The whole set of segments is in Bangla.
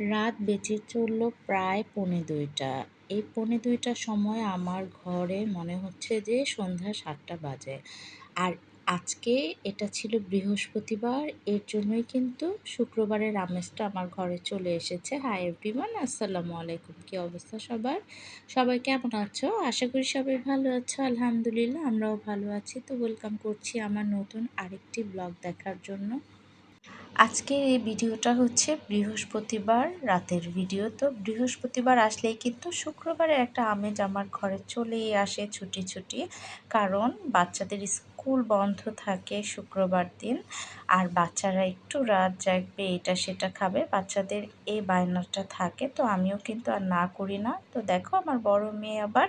রাত বেঁচে চলল প্রায় পৌনে দুইটা। এই পৌনে দুইটার সময় আমার ঘরে মনে হচ্ছে যে সন্ধ্যা সাতটা বাজে। আর আজকে এটা ছিল বৃহস্পতিবার, এর জন্যই কিন্তু শুক্রবারের আমেজটা আমার ঘরে চলে এসেছে। হাই এভরিওয়ান আসসালামু আলাইকুম। কি অবস্থা সবার? সবাই কেমন আছো? আশা করি সবাই ভালো আছো। আলহামদুলিল্লাহ, আমরাও ভালো আছি। তো ওয়েলকাম করছি আমার নতুন আরেকটি ব্লগ দেখার জন্য। আজকের এই ভিডিওটা হচ্ছে বৃহস্পতিবার রাতের ভিডিও। তো বৃহস্পতিবার আসলেই কিন্তু শুক্রবারের একটা আমেজ আমার ঘরে চলেই আসে ছুটি ছুটি। কারণ বাচ্চাদের স্কুল বন্ধ থাকে শুক্রবার দিন। আর বাচ্চারা একটু রাত জাগবে, এটা সেটা খাবে। বাচ্চাদের এই বায়নাটা থাকে, তো আমিও কিন্তু আর না করি না। তো দেখো আমার বড় মেয়ে আবার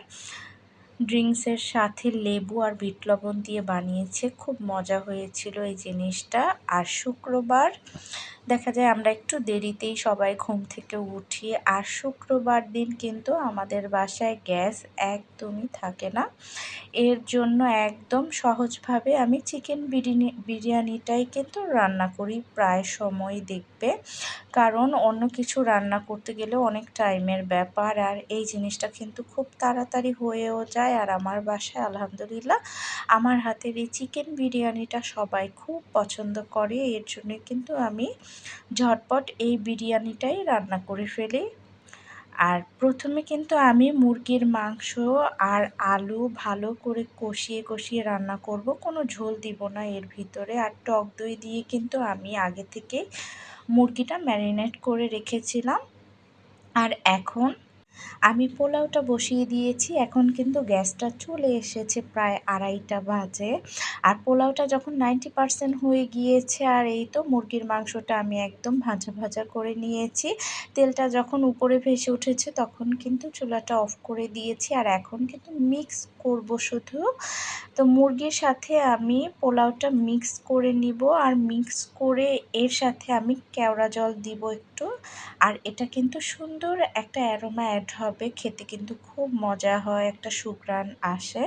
ড্রিঙ্কসের সাথে লেবু আর বিট লবণ দিয়ে বানিয়েছে। খুব মজা হয়েছিল এই জিনিসটা। আর শুক্রবার দেখা যায় আমরা একটু দেরিতেই সবাই ঘুম থেকে উঠি আর শুক্রবার দিন কিন্তু আমাদের বাসায় গ্যাস একদমই থাকে না। এর জন্য একদম সহজভাবে আমি চিকেন বিরিয়ানি বিরিয়ানিটাই কিন্তু রান্না করি, প্রায় সময় দেখবে। কারণ অন্য কিছু রান্না করতে গেলে অনেক টাইমের ব্যাপার আর এই জিনিসটা কিন্তু খুব তাড়াতাড়ি হয়েও যায় আর আমার বাসায় আলহামদুলিল্লাহ আমার হাতের এই চিকেন বিরিয়ানিটা সবাই খুব পছন্দ করে, এর জন্য কিন্তু আমি ঝটপট এই বিরিয়ানিটাই রান্না করে ফেলি। আর প্রথমে কিন্তু আমি মুরগির মাংস আর আলু ভালো করে কষিয়ে কষিয়ে রান্না করব। কোনো ঝোল দিব না এর ভিতরে। আর টক দই দিয়ে কিন্তু আমি আগে থেকে মুরগিটা ম্যারিনেট করে রেখেছিলাম। আর এখন আমি পোলাওটা বসিয়ে দিয়েছি, এখন কিন্তু গ্যাসটা চলে এসেছে প্রায় আড়াইটা বাজে। আর পোলাওটা যখন নাইনটি পারসেন্ট হয়ে গিয়েছে, আর এই তো মুরগির মাংসটা আমি একদম ভাজা ভাজা করে নিয়েছি। তেলটা যখন উপরে ভেসে উঠেছে, তখন কিন্তু চুলাটা অফ করে দিয়েছি। আর এখন কিন্তু মিক্স করব শুধু। তো মুরগির সাথে আমি পোলাওটা মিক্স করে নিব, আর মিক্স করে এর সাথে আমি কেওড়া জল দিব একটু। আর এটা কিন্তু সুন্দর একটা অ্যারোমা অ্যাড হবে, খেতে কিন্তু খুব মজা হয়, একটা সুগ্রান আসে।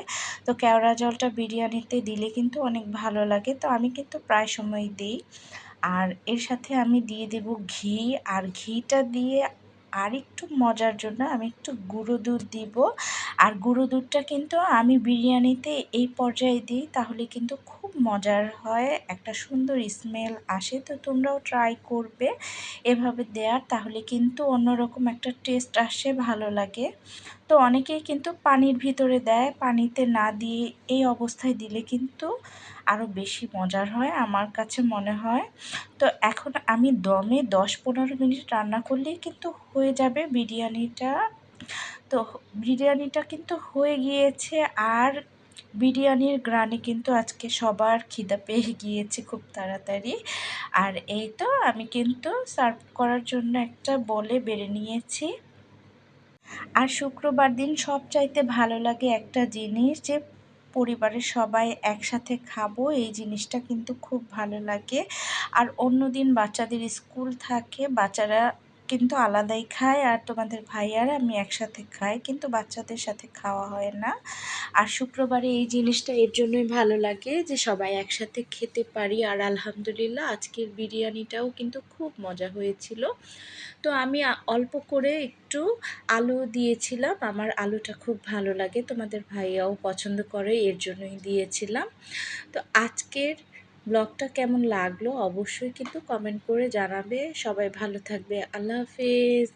তো কেওড়া জলটা বিরিয়ানিতে দিলে কিন্তু অনেক ভালো লাগে, তো আমি কিন্তু প্রায় সময় দিই। আর এর সাথে আমি দিয়ে দেব ঘি, আর ঘিটা দিয়ে আর একটু মজার জন্য আমি একটু গুঁড়ো দুধ দিব। আর গুঁড়ো দুধটা কিন্তু আমি বিরিয়ানিতে এই পর্যায়ে দিই, তাহলে কিন্তু খুব মজার হয়, একটা সুন্দর স্মেল আসে। তো তোমরাও ট্রাই করবে এভাবে দেওয়ার তাহলে কিন্তু অন্যরকম একটা টেস্ট আসে, ভালো লাগে। তো অনেকেই কিন্তু পানির ভিতরে দেয়, পানিতে না দিয়ে এই অবস্থায় দিলে কিন্তু আরও বেশি মজার হয়, আমার কাছে মনে হয়। তো এখন আমি দমে দশ পনেরো মিনিট রান্না করলেই কিন্তু হয়ে যাবে বিরিয়ানিটা। তো বিরিয়ানিটা কিন্তু হয়ে গিয়েছে আর বিরিয়ানির গ্রানে কিন্তু আজকে সবার খিদা পেয়ে গিয়েছে খুব তাড়াতাড়ি। আর এই তো আমি কিন্তু সার্ভ করার জন্য একটা বলে বেড়ে নিয়েছি। আর শুক্রবার দিন সব চাইতে ভালো লাগে একটা জিনিস যে পরিবারের সবাই একসাথে খাব, এই জিনিসটা কিন্তু খুব ভালো লাগে। আর অন্য দিন বাচ্চাদের স্কুল থাকে, বাচ্চারা কিন্তু আলাদাই খায় আর তোমাদের ভাই আর আমি একসাথে খাই, কিন্তু বাচ্চাদের সাথে খাওয়া হয় না। আর শুক্রবারে এই জিনিসটা এর জন্যই ভালো লাগে যে সবাই একসাথে খেতে পারি আর আলহামদুলিল্লাহ আজকের বিরিয়ানিটাও কিন্তু খুব মজা হয়েছিল। তো আমি অল্প করে একটু আলু দিয়েছিলাম, আমার আলুটা খুব ভালো লাগে, তোমাদের ভাইয়াও পছন্দ করে, এর জন্যই দিয়েছিলাম। তো আজকের ব্লগটা কেমন লাগল অবশ্যই কিন্তু কমেন্ট করে জানাবে। সবাই ভালো থাকবে। আল্লাহ হাফেজ।